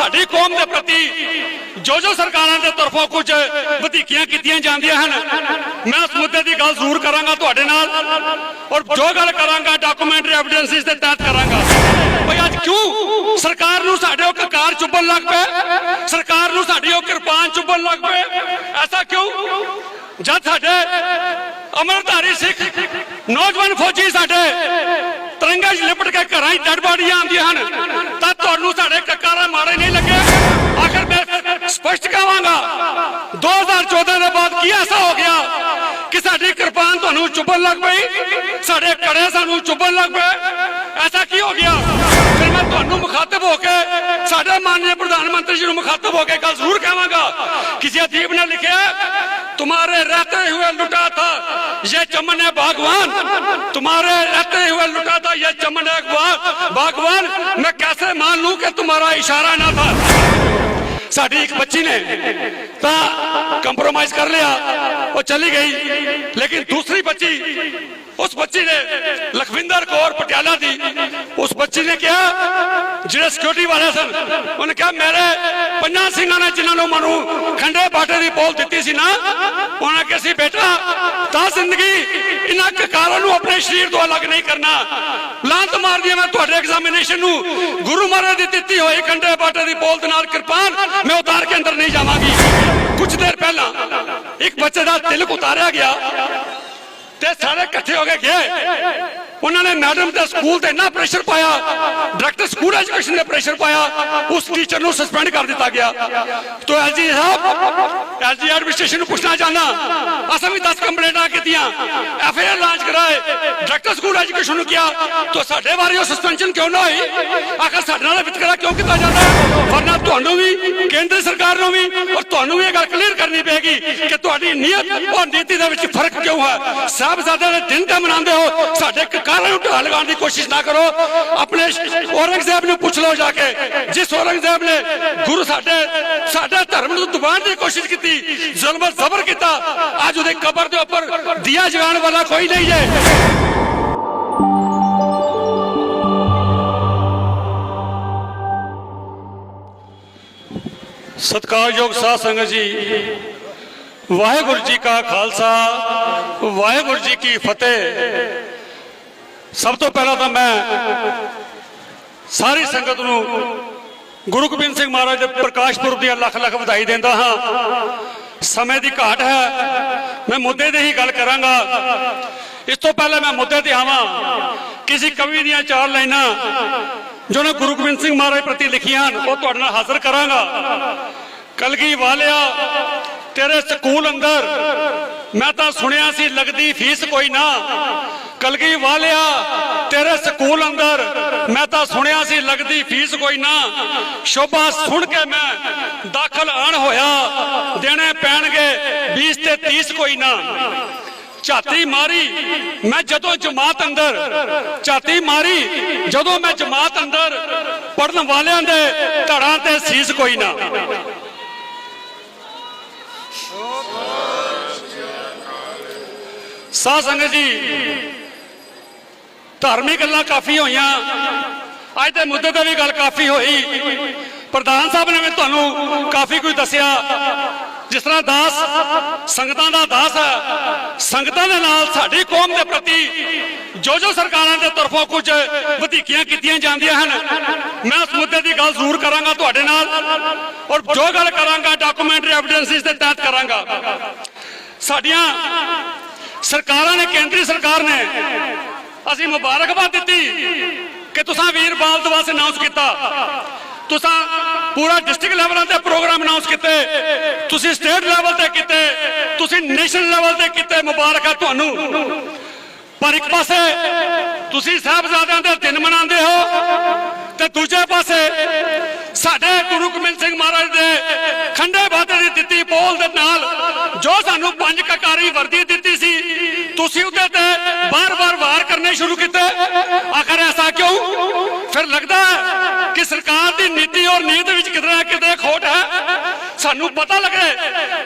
ਸਾਡੀ ਕੌਮ ਦੇ ਪ੍ਰਤੀ ਜੋ ਜੋ ਸਰਕਾਰਾਂ ਦੇ ਤਰਫੋਂ ਕੁਝ ਵਧੀਕੀਆਂ ਕੀਤੀਆਂ ਜਾਂਦੀਆਂ ਹਨ, ਮੈਂ ਉਸ ਮੁੱਦੇ ਦੀ ਗੱਲ ਜ਼ਰੂਰ ਕਰਾਂਗਾ ਤੁਹਾਡੇ ਨਾਲ ਔਰ ਜੋ ਗੱਲ ਕਰਾਂਗਾ ਡਾਕੂਮੈਂਟਰੀ ਐਵੀਡੈਂਸਿਸ ਦੇ ਤਹਿਤ ਕਰਾਂਗਾ। ਭਈ ਅੱਜ ਕਿਉਂ ਸਰਕਾਰ ਨੂੰ ਸਾਡੇ ਉਹ ਕਕਾਰ ਚੁੱਭਣ ਲੱਗ ਪਏ? ਸਰਕਾਰ ਨੂੰ ਸਾਡੀ ਉਹ ਕਿਰਪਾਨ ਚੁੱਭਣ ਲੱਗ ਪਏ? ਐਸਾ ਕਿਉਂ? ਜਦ ਸਾਡੇ ਅਮਰਧਾਰੀ ਸਿੱਖ, ਨੌਜਵਾਨ ਫੌਜੀ ਸਾਡੇ, ਤਿਰੰਗੇ ਲਿਪਟ ਕੇ ਘਰਾਂ 'ਚ ਡੱਡ ਬਾੜੀਆਂ ਆਉਂਦੀਆਂ ਹਨ। ਤਾਂ ਤੁਹਾਨੂੰ ਸਾਡੇ ਕਕਾਰਾ ਮਾਰੇ ਨਹੀਂ ਲੱਗੇ। ਆਖਰ ਮੈਂ ਸਪਸ਼ਟ ਕਹਾਂਗਾ 2014 ਦੇ ਬਾਅਦ ਕੀ ਐਸਾ ਹੋ ਗਿਆ ਕਿ ਸਾਡੀ ਕਿਰਪਾਨ ਤੁਹਾਨੂੰ ਚੁੱਭਣ ਲੱਗ ਪਈ? ਸਾਡੇ ਕੜੇ ਸਾਨੂੰ ਚੁੱਭਣ ਲੱਗ ਪਏ। ਐਸਾ ਕੀ ਹੋ ਗਿਆ? ਤੁਹਾਨੂੰ مخاطب ہو کے ਸਾਡੇ ماننے پردان منتر ਜੀ مخاطب ہو کے ਕੇ ضرور ਜ਼ਰੂਰ ਕਹਾਂਗਾ। کسی عدیب نے لکھے تمہارے رہتے ہوئے لٹا تھا یہ چمن ہے تمہارے رہتے ہوئے لٹا تھا یہ چمن ہے میں کیسے مان لوں کہ تمہارا اشارہ نہ تھا ਸਾਡੀ ਇੱਕ ਬੱਚੀ ਨੇ ਤਾਂ ਕੰਪਰੋਮਾਈਜ਼ ਕਰ ਲਿਆ ਉਹ ਚਲੀ ਗਈ ਲੇਕਿਨ ਦੂਸਰੀ ਬੱਚੀ ਉਸ ਬੱਚੀ ਨੇ ਲਖਵਿੰਦਰ ਕੌਰ ਪਟਿਆਲਾ ਦੀ ਉਸ ਬੱਚੀ ਨੇ ਕਿਹਾ ਜਿਹੜੇ ਸਿਕਿਉਰਿਟੀ ਵਾਲੇ ਸਨ ਉਹਨੇ ਕਿਹਾ ਮੇਰੇ ਪੰਜਾਂ ਸਿੰਘਾਂ ਨੇ ਜਿਨ੍ਹਾਂ ਨੂੰ ਮਨੂੰ ਖੰਡੇ ਬਾਟੇ ਦੀ ਪੋਲ ਦਿੱਤੀ ਸੀ ਨਾ ਉਹਨਾਂ ਕਿਹਾ ਸੀ ਬੇਟਾ ਤਾਂ ਜ਼ਿੰਦਗੀ ਇਹਨਾਂ ਕਾਰਾਂ ਨੂੰ ਆਪਣੇ ਸਰੀਰ ਤੋਂ ਅਲੱਗ ਨਹੀਂ ਕਰਨਾ। ਲਾਂਤ ਮਾਰਦੀ ਮੈਂ ਤੁਹਾਡੇ ਐਗਜ਼ਾਮੀਨੇਸ਼ਨ ਨੂੰ। ਗੁਰੂ ਮਹਾਰਾਜ ਦੀ ਦਿੱਤੀ ਹੋਈ ਖੰਡੇ ਬਾਟੇ ਦੀ ਪੋਲ ਦੇ ਨਾਲ ਕਿਰਪਾਨ, ਮੈਂ ਉਤਾਰ ਕੇ ਅੰਦਰ ਨਹੀਂ ਜਾਵਾਂਗੀ। ਕੁਝ ਦੇਰ ਪਹਿਲਾਂ ਇੱਕ ਬੱਚੇ ਦਾ ਤਿਲਕ ਉਤਾਰਿਆ ਗਿਆ। ਤੇ ਸਾਰੇ ਇਕੱਠੇ ਹੋ ਕੇ ਗਏ। ਉਹਨਾਂ ਨੇ ਮੈਡਮ ਤੇ ਸਕੂਲ ਤੇ ਇੰਨਾ ਪ੍ਰੈਸ਼ਰ ਪਾਇਆ ਡਾਇਰੈਕਟਰ ਸਕੂਲ ਐਜੂਕੇਸ਼ਨ ਨੇ ਪ੍ਰੈਸ਼ਰ ਪਾਇਆ, ਉਸ ਟੀਚਰ ਨੂੰ ਸਸਪੈਂਡ ਕਰ ਦਿੱਤਾ ਗਿਆ। ਤੋ ਐਲਜੀ ਸਾਹਿਬ ਐਲਜੀ ਐਡਮਿਨਿਸਟ੍ਰੇਸ਼ਨ ਨੂੰ ਪੁੱਛਣਾ ਚਾਹੁੰਦਾ, ਅਸਾਂ ਵੀ 10 ਕੰਪਲੇਂਟਾਂ ਕੀਤੀਆਂ ਐਫਆਈਆਰ ਲਾਂਚ ਕਰਾਏ ਡਾਇਰੈਕਟਰ ਸਕੂਲ ਐਜੂਕੇਸ਼ਨ ਨੂੰ ਕਿਹਾ, ਤੋ ਸਾਡੇ ਬਾਰੇ ਉਹ ਸਸਪੈਂਸ਼ਨ ਕਿਉਂ ਨਾ ਹੋਈ? ਆਖਰ ਸਾਡੇ ਨਾਲ ਵਿਤਕਰਾ ਕਿਉਂ ਕੀਤਾ ਜਾਂਦਾ ਵਰਨਾ ਤੁਹਾਨੂੰ ਵੀ, ਕੇਂਦਰ ਸਰਕਾਰ ਨੂੰ ਵੀ, ਔਰ ਤੁਹਾਨੂੰ ਵੀ ਇਹ ਗੱਲ ਕਲੀਅਰ ਕਰਨੀ ਪਏਗੀ ਕਿ ਤੁਹਾਡੀ ਨੀਅਤ ਔਰ ਨੀਤੀ ਦੇ ਵਿੱਚ ਫ਼ਰਕ ਕਿਉਂ ਹੈ? ਸਾਹਿਬਜ਼ਾਦੇ ਦੇ ਦਿਨ ਤੇ ਮਨਾਉਂਦੇ ਹੋ, ਸਾਡੇ ਕਕਾਰਾਂ ਨੂੰ ਢਾਲ ਲਗਾਉਣ ਦੀ ਕੋਸ਼ਿਸ਼ ਨਾ ਕਰੋ। ਆਪਣੇ ਔਰੰਗਜ਼ੇਬ ਨੂੰ ਪੁੱਛ ਲਓ ਜਾ ਕੇ, ਜਿਸ ਔਰੰਗਜ਼ੇਬ ਨੇ ਗੁਰੂ ਸਾਡੇ ਸਾਡੇ ਧਰਮ ਨੂੰ ਦਬਾਉਣ ਦੀ ਕੋਸ਼ਿਸ਼ ਕੀਤੀ, ਜ਼ੁਲਮ ਜ਼ਬਰ ਕੀਤਾ, ਅੱਜ ਉਹਦੇ ਕਬਰ ਦੇ ਉੱਪਰ ਦੀਆ ਜਗਾਉਣ ਵਾਲਾ ਕੋਈ ਨਹੀਂ ਜੇ। ਸਤਿਕਾਰਯੋਗ ਸਾਧ ਸੰਗਤ ਜੀ ਵਾਹਿਗੁਰੂ ਜੀ ਕਾ ਖਾਲਸਾ, ਵਾਹਿਗੁਰੂ ਜੀ ਕੀ ਫਤਿਹ। ਸਭ ਤੋਂ ਪਹਿਲਾਂ ਤਾਂ ਮੈਂ ਸਾਰੀ ਸੰਗਤ ਨੂੰ ਗੁਰੂ ਗੋਬਿੰਦ ਸਿੰਘ ਮਹਾਰਾਜ ਦੇ ਪ੍ਰਕਾਸ਼ ਪੁਰਬ ਦੀਆਂ ਲੱਖ ਲੱਖ ਵਧਾਈ ਦਿੰਦਾ ਹਾਂ। ਸਮੇਂ ਦੀ ਘਾਟ ਹੈ, ਮੈਂ ਮੁੱਦੇ ਤੇ ਹੀ ਗੱਲ ਕਰਾਂਗਾ। ਇਸ ਤੋਂ ਪਹਿਲਾਂ ਮੈਂ ਮੁੱਦੇ ਤੇ ਆਵਾਂ, ਕਿਸੇ ਕਵੀ ਦੀਆਂ ਚਾਰ ਲਾਈਨਾਂ ਜੋ ਨੇ ਗੁਰੂ ਗੋਬਿੰਦ ਸਿੰਘ ਮਹਾਰਾਜ ਪ੍ਰਤੀ ਲਿਖੀਆਂ ਹਨ, ਉਹ ਤੁਹਾਡੇ ਨਾਲ ਹਾਜ਼ਰ ਕਰਾਂਗਾ। ਕਲਗੀ ਵਾਲਿਆ ਤੇਰੇ ਸਕੂਲ ਅੰਦਰ ਮੈਂ ਤਾਂ ਸੁਣਿਆ ਸੀ, ਲੱਗਦੀ ਫੀਸ ਕੋਈ ਨਾ। ਕਲਗੀ ਵਾਲਿਆ, ਤੇਰੇ ਸਕੂਲ ਅੰਦਰ ਮੈਂ ਤਾਂ ਸੁਣਿਆ ਸੀ, ਲੱਗਦੀ ਫੀਸ ਕੋਈ ਨਾ। ਸ਼ੋਭਾ ਸੁਣ ਕੇ ਮੈਂ ਦਾਖਲ ਆਣ ਹੋਇਆ, ਦੇਣੇ ਪੈਣਗੇ 20 ਤੇ 30 ਕੋਈ ਨਾ। ਝਾਤੀ ਮਾਰੀ, ਮੈਂ ਜਦੋਂ ਜਮਾਤ ਅੰਦਰ, ਝਾਤੀ ਮਾਰੀ, ਜਦੋਂ ਮੈਂ ਜਮਾਤ ਅੰਦਰ ਪੜਨ ਵਾਲਿਆਂ ਦੇ ਧੜਾਂ ਤੇ ਸੀਸ ਕੋਈ ਨਾ। ਸਾਧ ਸੰਗਤ ਜੀ, ਧਾਰਮਿਕ ਗੱਲਾਂ ਕਾਫੀ ਹੋਈਆਂ। ਅੱਜ ਦੇ ਮੁੱਦੇ ਤੇ ਵੀ ਗੱਲ ਕਾਫੀ ਹੋਈ। ਪ੍ਰਧਾਨ ਸਾਹਿਬ ਨੇ ਵੀ ਤੁਹਾਨੂੰ ਕਾਫੀ ਕੁਝ ਦੱਸਿਆ। ਜਿਸ ਤਰ੍ਹਾਂ ਦਾਸ, ਸੰਗਤਾਂ ਦਾ ਦਾਸ ਹੈ। ਸੰਗਤਾਂ ਦੇ ਨਾਲ ਸਾਡੀ ਕੌਮ ਦੇ ਪ੍ਰਤੀ ਜੋ ਜੋ ਸਰਕਾਰਾਂ ਦੇ ਤਰਫੋਂ ਕੁਝ ਵਧੀਕੀਆਂ ਕੀਤੀਆਂ ਜਾਂਦੀਆਂ ਹਨ, ਮੈਂ ਉਸ ਮੁੱਦੇ ਦੀ ਗੱਲ ਜ਼ਰੂਰ ਕਰਾਂਗਾ ਤੁਹਾਡੇ ਨਾਲ ਔਰ ਜੋ ਗੱਲ ਕਰਾਂਗਾ ਡਾਕੂਮੈਂਟਰੀ ਐਵੀਡੈਂਸਿਸ ਦੇ ਤਹਿਤ ਕਰਾਂਗਾ। ਸਾਡੀਆਂ ਸਰਕਾਰਾਂ ਨੇ, ਕੇਂਦਰੀ ਸਰਕਾਰ ਨੇ ਅਸੀਂ ਮੁਬਾਰਕਬਾਦ ਦਿੱਤੀ ਕਿ ਤੁਸੀਂ ਵੀਰ ਬਾਲ ਦਿਵਸ ਅਨਾਉਂਸ ਕੀਤਾ। ਤੁਸੀਂ ਪੂਰਾ ਡਿਸਟ੍ਰਿਕਟ ਲੈਵਲਾਂ ਤੇ ਪ੍ਰੋਗਰਾਮ ਅਨਾਉਂਸ ਕੀਤੇ। ਤੁਸੀਂ ਸਟੇਟ ਲੈਵਲ ਤੇ ਕੀਤੇ। ਤੁਸੀਂ ਨੈਸ਼ਨਲ ਲੈਵਲ ਤੇ ਕੀਤੇ। ਮੁਬਾਰਕ ਹੈ ਤੁਹਾਨੂੰ। ਪਰ ਇੱਕ ਪਾਸੇ ਤੁਸੀਂ ਸਾਹਿਬਜ਼ਾਦਿਆਂ ਦੇ ਦਿਨ ਮਨਾਉਂਦੇ ਹੋ ਤੇ ਦੂਜੇ ਪਾਸੇ ਸਾਡੇ ਗੁਰੂ ਗੋਬਿੰਦ ਸਿੰਘ ਮਹਾਰਾਜ ਦੇ ਖੰਡੇ ਬਾਦੇ ਦੀ ਦਿੱਤੀ ਬੋਲ ਦੇ ਨਾਲ ਜੋ ਸਾਨੂੰ ਪੰਜ ਕਕਾਰੀ ਵਰਦੀ ਦਿੱਤੀ ਸੀ ਤੁਸੀਂ ਉਹਦੇ ਤੇ ਬਾਰ-ਬਾਰ ਵਾਰ ਕਰਨੇ ਸ਼ੁਰੂ ਕੀਤੇ। ਫਿਰ ਲੱਗਦਾ ਹੈ ਕਿ ਸਰਕਾਰ ਦੀ ਨੀਤੀ ਔਰ ਨੀਤ ਵਿੱਚ ਕਿਤੇ ਕਿਤੇ ਖੋਟ ਹੈ। ਸਾਨੂੰ ਪਤਾ ਲੱਗੇ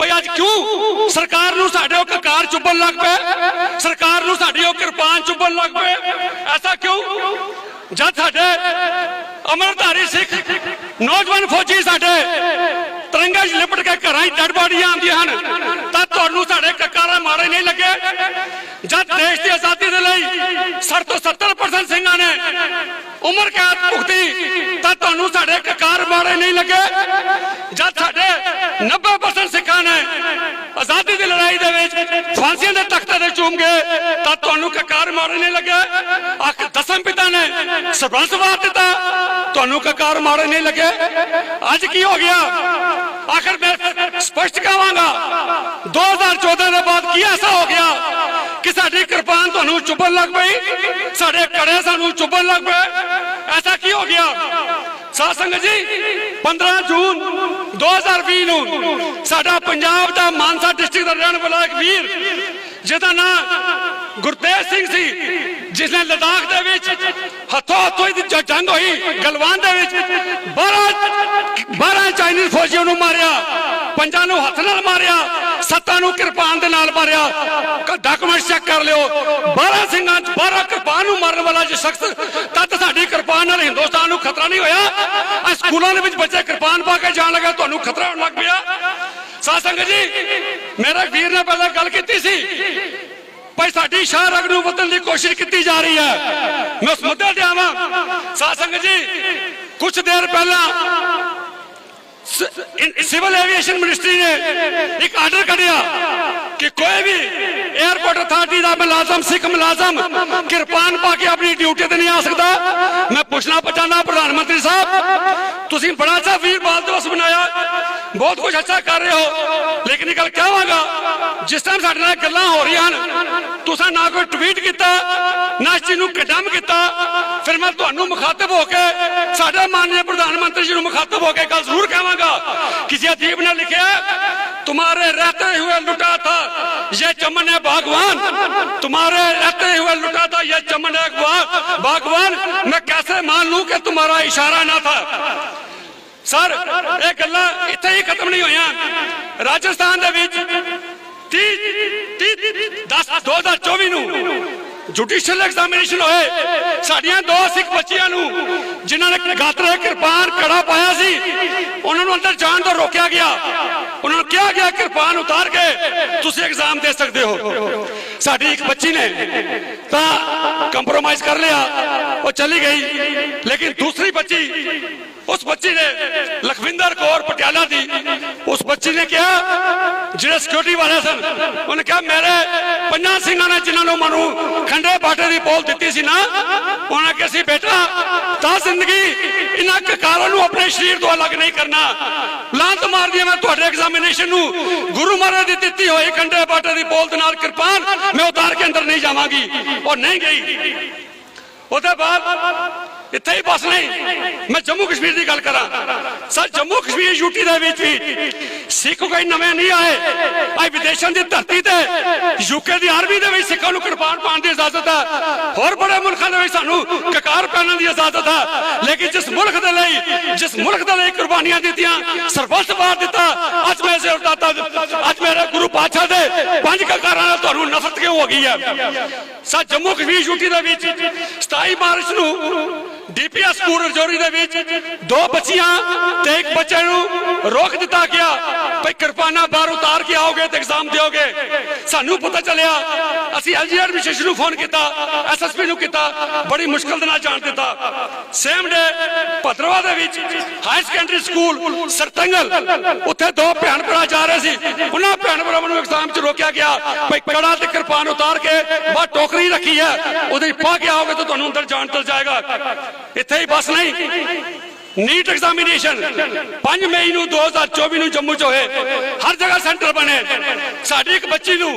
ਭਈ ਅੱਜ ਕਿਉਂ ਸਰਕਾਰ ਨੂੰ ਸਾਡੇ ਉਹ ਕਕਾਰ ਚੁੱਭਣ ਲੱਗ ਪਏ ਸਰਕਾਰ ਨੂੰ ਸਾਡੀ ਉਹ ਕਿਰਪਾਨ ਚੁੱਭਣ ਲੱਗ ਪਏ ਐਸਾ ਕਿਉਂ? ਜਦ ਸਾਡੇ ਅਮਰਧਾਰੀ ਸਿੱਖ, ਨੌਜਵਾਨ ਫੌਜੀ ਸਾਡੇ ਤਿਰੰਗੇ 'ਚ ਲਿਪਟ ਕੇ ਘਰਾਂ 'ਚ ਡੈਡ ਬਾਡੀਆਂ ਆਉਂਦੀਆਂ ਹਨ। ਤਾਂ ਤੁਹਾਨੂੰ ਸਾਡੇ ਕਕਾਰਾ ਮਾਰੇ ਨਹੀਂ ਲੱਗੇ? ਜਦ ਦੇਸ਼ ਦੀ ਆਜ਼ਾਦੀ ਦੇ ਲਈ 60 ਤੋਂ 70% ਸਿੰਘਾਂ ਨੇ ਉਮਰ ਕੈਦ ਭੁਗਤੀ, ਤਾਂ ਤੁਹਾਨੂੰ ਸਾਡੇ ਕਕਾਰ ਮਾਰੇ ਨਹੀਂ ਲੱਗੇ? ਜਦ ਸਾਡੇ 90% ਸਿੱਖਾਂ ਨੇ ਆਜ਼ਾਦੀ ਦੀ ਲੜਾਈ ਦੇ ਵਿੱਚ ਫਾਂਸੀਆਂ ਦੇ ਤਖਤੇ ਤੇ ਚੂਮ ਗਏ ਤਾਂ ਤੁਹਾਨੂੰ ਕਕਾਰ ਮਾਰੇ ਨਹੀਂ ਅੱਖ ਦਸਮ ਪਿਤਾ ਨੇ ਸਰਬੰਸ ਵਾਰ ਦਿੱਤਾ, ਤੁਹਾਨੂੰ ਕਕਾਰ ਮਾਰੇ ਨਹੀਂ ਅੱਜ ਕੀ ਹੋ ਗਿਆ? ਆਖਰ ਮੈਂ ਸਪਸ਼ਟ ਕਹਾਂਗਾ 2014 ਦੇ ਬਾਅਦ ਕੀ ਐਸਾ ਹੋ ਗਿਆ ਕਿ ਸਾਡੀ ਕਿਰਪਾਨ ਤੁਹਾਨੂੰ ਚੁੱਭਣ ਲੱਗ ਪਈ? ਸਾਡੇ ਕੜੇ ਸਾਨੂੰ ਚੁੱਭਣ ਲੱਗ ਪਏ। ਐਸਾ ਕੀ ਹੋ ਗਿਆ? ਸਾਧ ਸੰਗਤ ਜੀ 15 ਜੂਨ 2020 ਨੂੰ ਸਾਡਾ ਪੰਜਾਬ ਦਾ ਮਾਨਸਾ ਡਿਸਟ੍ਰਿਕਟ ਦਾ ਰਹਿਣ ਵਾਲਾ ਇੱਕ ਵੀਰ, ਜਿਹਦਾ ਨਾਮ ਗੁਰਤੇਜ ਸਿੰਘ ਸੀ ਜਿਸ ਨੇ ਲਦਾਖ ਦੇ ਵਿੱਚ ਹੱਥੋਂ ਹੱਥੋਂ ਹੀ ਜੰਗ ਹੋਈ, ਗਲਵਾਨ ਦੇ ਵਿੱਚ 12 12 ਚਾਈਨੀਜ਼ ਫੌਜੀਆਂ ਨੂੰ ਮਾਰਿਆ, ਪੰਜਾਂ ਨੂੰ ਹੱਥ ਨਾਲ ਮਾਰਿਆ, ਸੱਤਾਂ ਨੂੰ ਕਿਰਪਾਨ ਦੇ ਨਾਲ ਮਾਰਿਆ। ਡਾਕੂਮੈਂਟ ਚੈੱਕ ਕਰ ਲਿਓ। 12 ਸਿੰਘਾਂ ਚ 12 ਕਿਰਪਾਨ ਨੂੰ ਮਾਰਨ ਵਾਲਾ ਜੇ ਸ਼ਖਸ ਤਦ ਸਾਡੀ ਕਿਰਪਾਨ ਨਾਲ ਹਿੰਦੁਸਤਾਨ ਨੂੰ ਖਤਰਾ ਨਹੀਂ ਹੋਇਆ। ਆ ਸਕੂਲਾਂ ਦੇ ਵਿੱਚ ਬੱਚੇ ਕਿਰਪਾਨ ਪਾ ਕੇ ਜਾਣ ਲੱਗੇ, ਤੁਹਾਨੂੰ ਖਤਰਾ ਹੋਣ ਲੱਗ ਪਿਆ। ਸਾਧ ਸੰਗਤ ਜੀ, ਮੇਰੇ ਵੀਰ ਨੇ ਪਹਿਲਾਂ ਗੱਲ ਕੀਤੀ ਸੀ ਭਾਈ ਸਾਡੀ ਸ਼ਾਹ ਨੂੰ ਬਦਲਣ ਦੀ ਕੋਸ਼ਿਸ਼ ਕੀਤੀ ਜਾ ਰਹੀ ਹੈ। ਮੈਂ ਉਸ ਮੁੱਦੇ ਤੇ ਆਵਾਂ। ਸਾਧ ਸੰਗਤ ਜੀ ਕੁਝ ਦੇਰ ਪਹਿਲਾਂ ਸਿਵਲ ਐਵੀਏਸ਼ਨ ਮਿਨਿਸਟਰੀ ਨੇ ਇੱਕ ਆਰਡਰ ਕੱਢਿਆ ਕਿ ਕੋਈ ਵੀ 에어ਪੋਰਟ ਅਥਾਰਟੀ ਦਾ ਮੁਲਾਜ਼ਮ, ਸਿੱਖ ਮੁਲਾਜ਼ਮ ਕਿਰਪਾਨ ਪਾ ਕੇ ਆਪਣੀ ਡਿਊਟੀ ਤੇ ਨਹੀਂ ਆ ਸਕਦਾ। ਮੈਂ ਪੁੱਛਣਾ ਚਾਹੁੰਦਾ ਤੁਸੀਂ ਬੜਾ ਅੱਛਾ ਵੀਰ ਬਾਲ ਦਿਵਸ ਮਨਾਇਆ। ਬਹੁਤ ਕੁਝ ਅੱਛਾ ਕਰ ਰਹੇ ਹੋ। ਲੇਕਿਨ ਇਹ ਗੱਲ ਕਹਾਂਗਾ, ਜਿਸ ਟਾਈਮ ਸਾਡੇ ਨਾਲ ਗੱਲਾਂ ਹੋ ਰਹੀਆਂ ਹਨ, ਤੁਸੀਂ ਨਾ ਕੋਈ ਟਵੀਟ ਕੀਤਾ, ਨਾ ਇਸ ਚੀਜ਼ ਨੂੰ ਕਦਮ ਕੀਤਾ, ਫਿਰ ਮੈਂ ਤੁਹਾਨੂੰ ਮੁਖਾਤਬ ਹੋ ਕੇ, ਸਾਡੇ ਮਾਨਯ ਪ੍ਰਧਾਨ ਮੰਤਰੀ ਜੀ ਨੂੰ ਮੁਖਾਤਬ ਹੋ ਕੇ ਗੱਲ ਜ਼ਰੂਰ ਕਹਾਂਗਾ ਕਿਸੇ ਅਦੀਬ ਨੇ ਲਿਖਿਆ ਤੁਹਾਰੇ ਰਹਤੇ ਹੋਏ ਲੁੱਟ یہ چمن ہے باغوان۔ تمہارے رہتے ہوئے لٹا تھا یہ چمن ہے باغوان۔ میں کیسے مان لوں کہ تمہارا اشارہ نہ تھا؟ سر، ایک اللہ اتنے ہی ختم نہیں ہویا راجستان دے بیچ تیس تیس دس دو دا 2024 نو جوٹیشل ایگزامینیشن ہوئے۔ ساڑیاں دو سکھ بچیاں نو، جنہاں نے گاترے کرپان کڑا پایا سی انہوں نے اندر جان تو روکیا گیا۔ ਉਹਨਾਂ ਨੂੰ ਕਿਹਾ ਗਿਆ ਕਿਰਪਾਨ ਉਤਾਰ ਕੇ ਤੁਸੀਂ ਐਗਜ਼ਾਮ ਦੇ ਸਕਦੇ ਹੋ। ਸਾਡੀ ਇੱਕ ਬੱਚੀ ਨੇ ਤਾਂ ਕੰਪਰੋਮਾਈਜ਼ ਕਰ ਲਿਆ। ਉਹ ਚਲੀ ਗਈ ਲੇਕਿਨ ਦੂਸਰੀ ਬੱਚੀ ਉਸ ਬੱਚੀ ਨੇ ਲਖਵਿੰਦਰ ਕੌਰ ਪਟਿਆਲਾ ਦੀ ਉਸ ਬੱਚੀ ਨੇ ਕਿਹਾ ਜਿਹੜੇ ਸਿਕਿਉਰਿਟੀ ਵਾਲੇ ਸਨ ਉਹਨੇ ਕਿਹਾ ਮੇਰੇ ਪੰਜਾਂ ਸਿੰਘਾਂ ਨੇ ਜਿਨ੍ਹਾਂ ਨੂੰ ਮਨੂੰ ਖੰਡੇ ਬਾਟੇ ਦੀ ਪੋਲ ਦਿੱਤੀ ਸੀ ਨਾ ਉਹਨਾਂ ਕਿ ਅਸੀਂ ਬੇਟਾ ਤਾਂ ਜ਼ਿੰਦਗੀ ਇਹਨਾਂ ਕਕਾਰਾਂ ਨੂੰ ਆਪਣੇ ਸਰੀਰ ਤੋਂ ਅਲੱਗ ਨਹੀਂ ਕਰਨਾ ਲਾਂਤ ਮਾਰਦੀ ਹਾਂ ਮੈਂ ਤੁਹਾਡੇ ਐਗਜ਼ਾਮੀਨੇਸ਼ਨ ਨੂੰ ਗੁਰੂ ਮਹਾਰਾਜ ਦੀ ਦਿੱਤੀ ਹੋਈ ਖੰਡੇ ਬਾਟੇ ਦੀ ਪੋਲ ਦੇ ਨਾਲ ਕਿਰਪਾਨ ਮੈਂ ਉਤਾਰ ਕੇ ਅੰਦਰ ਨਹੀਂ ਜਾਵਾਂਗੀ ਉਹ ਨਹੀਂ ਗਈ ਉਹਦੇ ਬਾਅਦ ਇੱਥੇ ਹੀ ਬਸ ਨਹੀਂ। ਮੈਂ ਜੰਮੂ ਕਸ਼ਮੀਰ ਦੀ ਗੱਲ ਕਰਾਂ। ਸਰ, ਜੰਮੂ ਕਸ਼ਮੀਰ, ਯੂਟੀ ਦੇ ਵਿੱਚ ਵੀ ਸਿੱਖ ਕੋਈ ਨਵੇਂ ਨਹੀਂ ਆਏ। ਅੱਜ ਵਿਦੇਸ਼ਾਂ ਦੀ ਧਰਤੀ ਤੇ, ਯੂਕੇ ਦੀ ਆਰਮੀ ਦੇ ਵਿੱਚ ਸਿੱਖਾਂ ਨੂੰ ਕਿਰਪਾਨ ਪਾਉਣ ਦੀ ਇਜਾਜ਼ਤ ਹੈ। ਹੋਰ ਬੜੇ ਮੁਲਕਾਂ ਦੇ ਵਿੱਚ ਸਾਨੂੰ ਕਕਾਰ ਪਹਿਨਣ ਦੀ ਇਜਾਜ਼ਤ ਹੈ। ਲੇਕਿਨ ਜਿਸ ਮੁਲਕ ਦੇ ਲਈ, ਜਿਸ ਮੁਲਕ ਦੇ ਲਈ ਕੁਰਬਾਨੀਆਂ ਦਿੱਤੀਆਂ ਸਰਬੱਤ ਵਾਰ ਦਿੱਤਾ, ਅੱਜ ਮੈਂ ਜ਼ੋਰ ਦਾਤਾ। ਅੱਜ ਮੇਰਾ ਗੁਰੂ ਪਾਤਸ਼ਾਹ ਦੇ ਪੰਜ ਕਕਾਰਾਂ ਨਾਲ ਤੁਹਾਨੂੰ ਨਫ਼ਰਤ ਕਿਉਂ ਹੋ ਗਈ ਹੈ ਸਾ ਜੰਮੂ ਕਸ਼ਮੀਰ ਯੂਟੀ ਦੇ ਵਿੱਚ 27 ਮਾਰਚ ਨੂੰ ਡੀਪੀਐਸ ਸਕੂਲ ਰਜੌਰੀ ਦੇ ਵਿੱਚ ਦੋ ਬੱਚੀਆਂ ਤੇ ਇੱਕ ਬੱਚੇ ਨੂੰ ਰੋਕ ਦਿੱਤਾ ਗਿਆ। ਭਈ ਕਿਰਪਾਨਾ ਬਾਹਰ ਉਤਾਰ ਕੇ ਆਓਗੇ ਤੇ ਐਗਜ਼ਾਮ ਦਿਓਗੇ। ਸਾਨੂੰ ਪਤਾ ਚੱਲਿਆ ਅਸੀਂ ਐਲਜੀ ਐਡਮਿਨਿਸਟ੍ਰੇਸ਼ਨ ਨੂੰ ਫੋਨ ਕੀਤਾ ਐਸਐਸਪੀ ਨੂੰ ਕੀਤਾ, ਬੜੀ ਮੁਸ਼ਕਲ ਦੇ ਨਾਲ ਜਾਣ ਦਿੱਤਾ। ਸੇਮ ਡੇ ਭਦਰਵਾ ਦੇ ਵਿੱਚ ਹਾਈ ਸੈਕੰਡਰੀ ਸਕੂਲ ਸਰਤੰਗਲ, ਉੱਥੇ ਦੋ ਭੈਣ ਭਰਾ ਜਾ ਰਹੇ ਸੀ। ਉਹਨਾਂ ਭੈਣ ਭਰਾਵਾਂ ਨੂੰ ਐਗਜ਼ਾਮ 'ਚ ਰੋਕਿਆ ਗਿਆ, ਭਈ ਕੜਾ ਤੇ ਕਿਰਪਾਨ ਉਤਾਰ ਕੇ ਬਾਹਰ ਟੋਕਰੀ ਰੱਖੀ ਹੈ, ਉਹਦੇ ਪਾ ਕੇ ਆਓਗੇ ਤਾਂ ਤੁਹਾਨੂੰ ਅੰਦਰ ਜਾਣ ਤਲ ਜਾਏਗਾ। ਇੱਥੇ ਹੀ ਬਸ ਨਹੀਂ ਨੀਟ ਐਗਜ਼ਾਮੀਨੇਸ਼ਨ 5 ਮਈ ਨੂੰ 2024 ਨੂੰ ਜੰਮੂ 'ਚ ਹੋਏ। ਹਰ ਜਗ੍ਹਾ ਸੈਂਟਰ ਬਣੇ। ਸਾਡੀ ਇੱਕ ਬੱਚੀ ਨੂੰ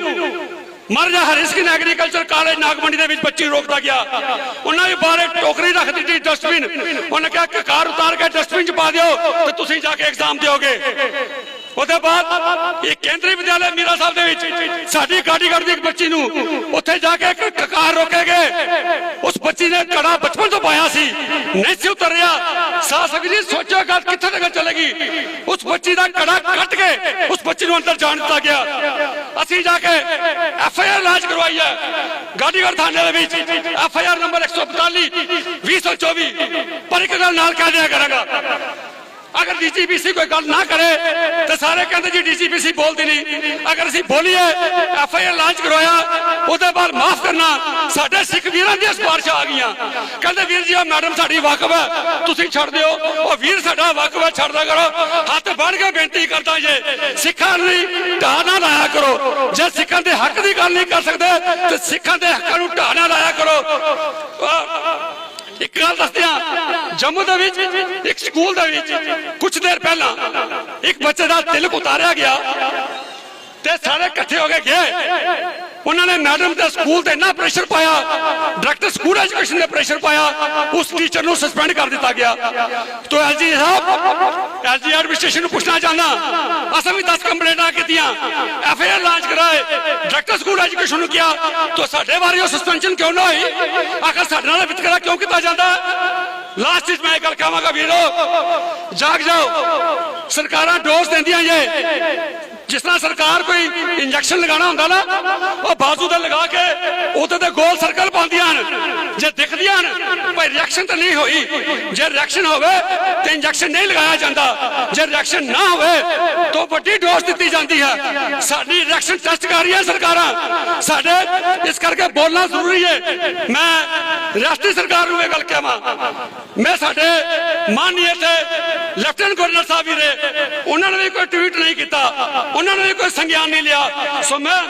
ਮਹਾਰਾਜਾ ਹਰੀ ਸਿੰਘ ਐਗਰੀਕਲਚਰ ਕਾਲਜ ਨਾਗਮੰਡੀ ਦੇ ਵਿੱਚ ਬੱਚੀ ਰੋਕਦਾ ਗਿਆ। ਉਹਨਾਂ ਨੇ ਬਾਹਰ ਟੋਕਰੀ ਰੱਖ ਦਿੱਤੀ ਡਸਟਬਿਨ ਉਹਨੇ ਕਿਹਾ ਕਿ ਉਤਾਰ ਕੇ ਡਸਟਬਿਨ 'ਚ ਪਾ ਦਿਓ ਤੇ ਤੁਸੀਂ ਜਾ ਕੇ ਐਗਜ਼ਾਮ ਦਿਓਗੇ। ਉਹਦੇ ਬਾਅਦ ਇਹ ਕੇਂਦਰੀ ਵਿਦਿਆਲਿਆ ਮੀਰਾ ਸਾਹਿਬ ਦੇ ਵਿੱਚ ਸਾਡੀ ਕਾਡੀਗੜ ਦੀ ਇੱਕ ਬੱਚੀ ਨੂੰ ਉੱਥੇ ਜਾ ਕੇ ਇੱਕ ਕਾਰ ਉਸ ਬੱਚੀ ਨੇ ਕੜਾ ਬਚਪਨ ਤੋਂ ਪਾਇਆ ਸੀ। ਨਹੀਂ ਸੀ ਉਤਰਿਆ। ਸਾਹ ਸਕਦੀ ਜੀ ਸੋਚਿਆ ਗੱਲ ਕਿੱਥੇ ਤੱਕ ਚੱਲੇਗੀ। ਉਸ ਬੱਚੀ ਦਾ ਕੜਾ ਕੱਟ ਕੇ ਉਸ ਬੱਚੀ ਨੂੰ ਅੰਦਰ ਜਾਣ ਦਿੱਤਾ ਗਿਆ। ਅਸੀਂ ਜਾ ਕੇ ਐਫ ਆਈ ਆਰ ਲਾਂਚ ਕਰਵਾਈ ਹੈ। ਗਾਡੀਗੜ ਥਾਣੇ ਦੇ ਵਿੱਚ ਐਫ ਆਈ ਆਰ ਨੰਬਰ 145 2024 ਪਰ ਇੱਕ ਗੱਲ ਨਾਲ ਕਹਿ ਦਿਆ ਕਰਾਂਗਾ। ਅਗਰ ਡੀਜੀਪੀਸੀ ਕੋਈ ਗੱਲ ਨਾ ਕਰੇ, ਤੇ ਸਾਰੇ ਕਹਿੰਦੇ ਜੀ ਡੀਜੀਪੀਸੀ ਬੋਲਦੀ ਨਹੀਂ। ਅਗਰ ਅਸੀਂ ਬੋਲੀਏ ਐਫ ਲਾਂਚ ਕਰਵਾਇਆ, ਉਹਦੇ ਬਾਅਦ ਮਾਫ ਕਰਨਾ, ਸਾਡੇ ਸਿੱਖ ਵੀਰਾਂ ਦੀਆਂ ਸਿਫਾਰਿਸ਼ਾਂ ਆ ਗਈਆਂ। ਕਹਿੰਦੇ ਵੀਰ ਜੀ ਉਹ ਮੈਡਮ ਸਾਡੀ ਵਾਕਫ ਹੈ, ਤੁਸੀਂ ਛੱਡ ਦਿਓ। ਉਹ ਵੀਰ ਸਾਡਾ ਵਾਕਫ ਹੈ, ਛੱਡਦਾ ਕਰੋ। ਹੱਥ ਬੰਨ ਕੇ ਬੇਨਤੀ ਕਰਦਾ ਜੇ। ਸਿੱਖਾਂ ਲਈ ਢਾਹ ਨਾ ਲਾਇਆ ਕਰੋ। ਜੇ ਸਿੱਖਾਂ ਦੇ ਹੱਕ ਦੀ ਗੱਲ ਨਹੀਂ ਕਰ ਸਕਦੇ, ਤੇ ਸਿੱਖਾਂ ਦੇ ਹੱਕਾਂ ਨੂੰ ਢਾਹ ਨਾ ਲਾਇਆ ਕਰੋ। ਇੱਕ ਗੱਲ ਦੱਸਦਿਆਂ ਜੰਮੂ ਦੇ ਵਿੱਚ, ਇੱਕ ਸਕੂਲ ਦੇ ਵਿੱਚ ਕੁਝ ਦੇਰ ਪਹਿਲਾਂ ਇੱਕ ਬੱਚੇ ਦਾ ਤਿਲਕ ਉਤਾਰਿਆ ਗਿਆ। ਤੇ ਸਾਰੇ ਇਕੱਠੇ ਹੋ ਕੇ ਗਏ। ਉਹਨਾਂ ਨੇ ਮੈਡਮ ਤੇ ਸਕੂਲ ਤੇ ਇੰਨਾ ਪ੍ਰੈਸ਼ਰ ਪਾਇਆ ਡਾਇਰੈਕਟਰ ਸਕੂਲ ਐਜੂਕੇਸ਼ਨ ਨੇ ਪ੍ਰੈਸ਼ਰ ਪਾਇਆ, ਉਸ ਟੀਚਰ ਨੂੰ ਸਸਪੈਂਡ ਕਰ ਦਿੱਤਾ ਗਿਆ। ਤੋ ਐਲਜੀ ਸਾਹਿਬ ਐਲਜੀ ਐਡਮਿਨਿਸਟ੍ਰੇਸ਼ਨ ਨੂੰ ਪੁੱਛਣਾ ਚਾਹੁੰਦਾ, ਅਸਾਂ ਵੀ 10 ਕੰਪਲੇਂਟਾਂ ਕੀਤੀਆਂ ਐਫ ਆਈ ਆਰ ਲਾਂਚ ਕਰਾਏ ਡਾਇਰੈਕਟਰ ਸਕੂਲ ਐਜੂਕੇਸ਼ਨ ਨੂੰ ਕਿਹਾ, ਤੋ ਸਾਡੇ ਬਾਰੇ ਉਹ ਸਸਪੈਂਸ਼ਨ ਕਿਉਂ ਨਾ ਹੋਈ? ਆਖਰ ਸਾਡੇ ਨਾਲ ਵਿਤਕਰਾ ਕਿਉਂ ਕੀਤਾ ਜਾਂਦਾ? ਲਾਸਟ ਵਿੱਚ ਮੈਂ ਇਹ ਗੱਲ ਕਹਾਂਗਾ ਵੀਰੋ, ਜਾਗ ਜਾਓ, ਸਰਕਾਰਾਂ ਡੋਜ਼ ਦਿੰਦੀਆਂ ਜੇ ਜਿਸ ਤਰ੍ਹਾਂ ਸਰਕਾਰ ਕੋਈ ਇੰਜੈਕਸ਼ਨ ਲਗਾਉਣਾ ਹੁੰਦਾ ਨਾ ਉਹ ਬਾਜ਼ੂ ਤੇ ਲਗਾ ਕੇ ਤੇ ਗੋਲ ਸਰਕਲ ਪਾਉਂਦੀਆਂ ਹਨ। ਜੇ ਦਿਖਦੀਆਂ ਹਨ, ਭਾਈ ਰਿਐਕਸ਼ਨ ਤਾਂ ਨਹੀਂ ਹੋਈ। ਜੇ ਰਿਐਕਸ਼ਨ ਹੋਵੇ ਤੇ ਇੰਜੈਕਸ਼ਨ ਨਹੀਂ ਲਗਾਇਆ ਜਾਂਦਾ। ਜੇ ਰਿਐਕਸ਼ਨ ਨਾ ਹੋਵੇ ਤਾਂ ਵੱਡੀ ਡੋਜ਼ ਦਿੱਤੀ ਜਾਂਦੀ ਹੈ। ਸਾਡੀ ਰਿਐਕਸ਼ਨ ਟੈਸਟ ਕਰ ਰਹੀਆਂ ਸਰਕਾਰਾਂ। ਸਾਡੇ ਇਸ ਕਰਕੇ ਬੋਲਣਾ ਜ਼ਰੂਰੀ ਹੈ। ਮੈਂ ਰਿਆਸਤੀ ਸਰਕਾਰ ਨੂੰ ਇਹ ਗੱਲ ਕਹਾਂ। ਮੈਂ ਸਾਡੇ ਮਾਨਨੀय ਤੇ ਲੈਫਟੀਨੈਂਟ ਗਵਰਨਰ ਸਾਹਿਬ ਵੀ ਰਹੇ ਉਹਨਾਂ ਨੇ ਵੀ ਕੋਈ ਟਵੀਟ ਨਹੀਂ ਕੀਤਾ। ਉਹਨਾਂ ਨੇ ਵੀ ਕੋਈ ਸੰਗਿਆਨ ਨਹੀਂ ਲਿਆ। ਸੋ ਮੈਂ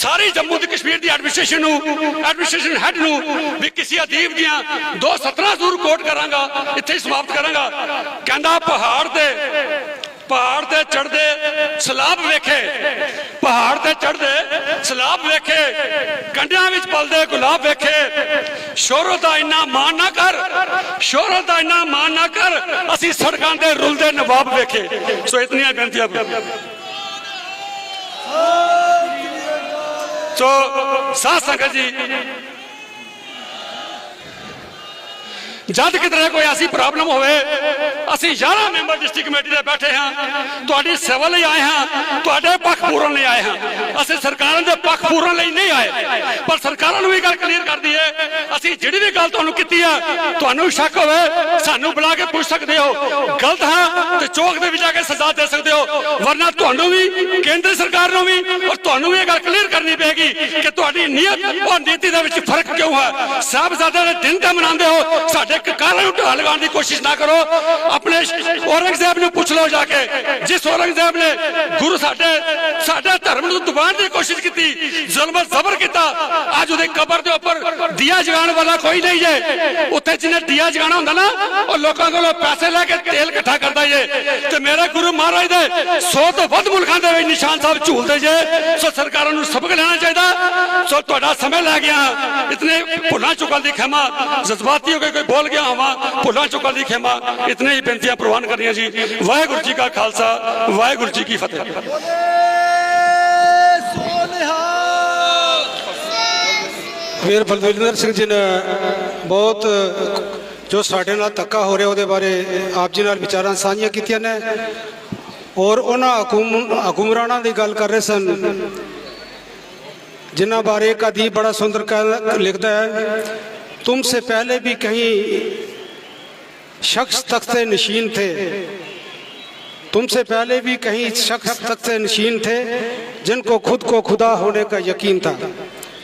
ਸਾਰੀ ਜੰਮੂ ਤੇ ਕਸ਼ਮੀਰ ਦੀ ਐਡਮਿਨਿਸਟ੍ਰੇਸ਼ਨ ਨੂੰ, ਐਡਮਿਨਿਸਟ੍ਰੇਸ਼ਨ ਹੈਡ ਨੂੰ ਵੀ ਕਿਸੇ ਅਦੀਬ ਦੀਆਂ ਦੋ ਸਤਰਾਂ ਜ਼ਰੂਰ ਕੋਟ ਕਰਾਂਗਾ, ਇੱਥੇ ਹੀ ਸਮਾਪਤ ਕਰਾਂਗਾ। ਕਹਿੰਦਾ, ਪਹਾੜ ਤੇ ਪਹਾੜ ਤੇ ਚੜਦੇ ਸਲਾਬ ਵੇਖੇ, ਪਹਾੜ ਤੇ ਚੜਦੇ ਸਲਾਬ ਵੇਖੇ, ਕੰਡਿਆਂ ਵਿੱਚ ਪਲਦੇ ਗੁਲਾਬ ਵੇਖੇ। ਸ਼ੋਹਰਤ ਦਾ ਇੰਨਾ ਮਾਣ ਨਾ ਕਰ, ਸ਼ੋਹਰਤ ਦਾ ਇੰਨਾ ਮਾਣ ਨਾ ਕਰ, ਅਸੀਂ ਸੜਕਾਂ ਤੇ ਰੁਲਦੇ ਨਵਾਬ ਵੇਖੇ। ਸੋ ਇਤਨੀਆਂ ਬੇਨਤੀਆਂ। ਸੋ ਸਾਧ ਸੰਗਤ ਜੀ। ਜਦ ਕਿਤੇ ਕੋਈ ਐਸੀ ਪ੍ਰੋਬਲਮ ਹੋਵੇ, ਅਸੀਂ 11 ਮੈਂਬਰ ਡਿਸਟ੍ਰਿਕਟ ਕਮੇਟੀ ਦੇ ਬੈਠੇ ਹਾਂ। ਤੁਹਾਡੀ ਸੇਵਾ ਲਈ ਆਏ ਹਾਂ, ਤੁਹਾਡੇ ਪੱਖ ਪੂਰਨ ਲਈ ਆਏ ਹਾਂ। ਅਸੀਂ ਸਰਕਾਰਾਂ ਦੇ ਪੱਖ ਪੂਰਨ ਲਈ ਨਹੀਂ ਆਏ, ਪਰ ਸਰਕਾਰਾਂ ਨੂੰ ਵੀ ਗੱਲ ਕਲੀਅਰ ਕਰ ਦਈਏ, ਅਸੀਂ ਜਿਹੜੀ ਵੀ ਗੱਲ ਤੁਹਾਨੂੰ ਕੀਤੀ ਆ, ਤੁਹਾਨੂੰ ਸ਼ੱਕ ਹੋਵੇ, ਸਾਨੂੰ ਬੁਲਾ ਕੇ ਪੁੱਛ ਸਕਦੇ ਹੋ। ਗਲਤ ਹਾਂ ਤੇ ਚੌਕ ਦੇ ਵਿੱਚ ਜਾ ਕੇ ਸਜ਼ਾ ਦੇ ਸਕਦੇ ਹੋ, ਵਰਨਾ ਤੁਹਾਨੂੰ ਵੀ, ਕੇਂਦਰ ਸਰਕਾਰ ਨੂੰ ਵੀ, ਔਰ ਤੁਹਾਨੂੰ ਵੀ ਇਹ ਗੱਲ ਕਲੀਅਰ ਕਰਨੀ ਪਏਗੀ ਕਿ ਤੁਹਾਡੀ ਨੀਅਤ ਔਰ ਨੀਤੀ ਦੇ ਵਿੱਚ ਫ਼ਰਕ ਕਿਉਂ ਹੈ? ਸਾਹਿਬਜ਼ਾਦੇ ਦੇ ਦਿਨ ਤੇ ਮਨਾਉਂਦੇ ਹੋ, ਸਾਡੇ ਕਕਾਰਾਂ ਨੂੰ ਢਾਹ ਲਗਾਉਣ ਦੀ ਕੋਸ਼ਿਸ਼ ਨਾ ਕਰੋ। ਆਪਣੇ ਔਰੰਗਜ਼ੇਬ ਨੂੰ ਪੁੱਛ ਲਓ ਜਾ ਕੇ, ਜਿਸ ਔਰੰਗਜ਼ੇਬ ਨੇ ਗੁਰੂ ਸਾਡੇ ਸਾਡੇ ਧਰਮ ਨੂੰ ਦਬਾਉਣ ਦੀ ਕੋਸ਼ਿਸ਼ ਕੀਤੀ, ਜ਼ੁਲਮ ਜ਼ਬਰ ਕੀਤਾ, ਅੱਜ ਉਹਦੇ ਕਬਰ ਦੇ ਉੱਪਰ ਦੀਆ ਜਗਾਉਣ ਵਾਲਾ ਕੋਈ ਨਹੀਂ ਜੇ। ਉੱਥੇ ਜਿਹਨੇ ਦੀਆ ਜਗਾਉਣਾ ਹੁੰਦਾ ਨਾ, ਉਹ ਲੋਕਾਂ ਕੋਲੋਂ ਪੈਸੇ ਲੈ ਕੇ ਤੇਲ ਇਕੱਠਾ ਕਰਦਾ ਜੇ। ਤੇ ਮੇਰੇ ਗੁਰੂ ਮਹਾਰਾਜ ਦੇ 100 ਤੋਂ ਵੱਧ ਮੁਲਕਾਂ ਦੇ ਵਿੱਚ ਨਿਸ਼ਾਨ ਸਾਹਿਬ ਝੂਲਦੇ ਜੇ। ਸੋ ਸਰਕਾਰਾਂ ਨੂੰ ਸਬਕ ਲੈਣਾ ਚਾਹੀਦਾ। ਸੋ ਤੁਹਾਡਾ ਸਮੇਂ ਲੈ ਗਿਆ। ਇਤਨੇ ਭੁੱਲਾਂ ਚੁੱਕਣ ਦੀ ਖਿਮਾ, ਜਜ਼ਬਾਤੀ ਹੋ ਕੇ ਕੋਈ ਬੋਲ ਗਿਆ ਹੋਵਾਂ, ਭੁੱਲਾਂ ਚੁੱਕਣ ਦੀ ਖਿਮਾ, ਇਤਨੇ ਹੀ ਬੇਨਤੀਆਂ ਪ੍ਰਵਾਨ ਕਰਨੀਆਂ ਜੀ। ਵਾਹਿਗੁਰੂ ਜੀ ਕਾ ਖਾਲਸਾ, ਵਾਹਿਗੁਰੂ ਜੀ ਕੀ ਫਤਿਹ। ਵੀਰ ਬਲਵਿੰਦਰ ਸਿੰਘ ਜੀ ਨੇ ਬਹੁਤ, ਜੋ ਸਾਡੇ ਨਾਲ ਧੱਕਾ ਹੋ ਰਿਹਾ ਉਹਦੇ ਬਾਰੇ ਆਪ ਜੀ ਨਾਲ ਵਿਚਾਰਾਂ ਸਾਂਝੀਆਂ ਕੀਤੀਆਂ ਨੇ। ਔਰ ਉਹਨਾਂ ਹਕੂਮ, ਹਕੂਮਰਾਨਾਂ ਦੀ ਗੱਲ ਕਰ ਰਹੇ ਸਨ جنہ بارے ایک ادیب بڑا سندر لکھتا ہے، تم سے پہلے بھی کہیں شخص تخت نشین تھے۔ تم سے پہلے بھی کہیں شخص تخت نشین تھے، جن کو خود کو خدا ہونے کا یقین تھا۔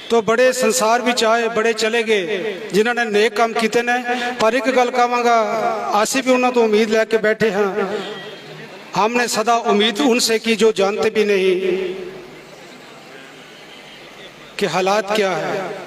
تو بڑے سنسار بھی چاہے بڑے چلے گئے جنہوں نے نیک کام کیتے نے۔ پر ایک گل کہاں گا آسی بھی انہوں تو امید لے کے بیٹھے ہاں۔ ہم نے صدا امید ان سے کی جو جانتے بھی نہیں۔ कि हालात क्या है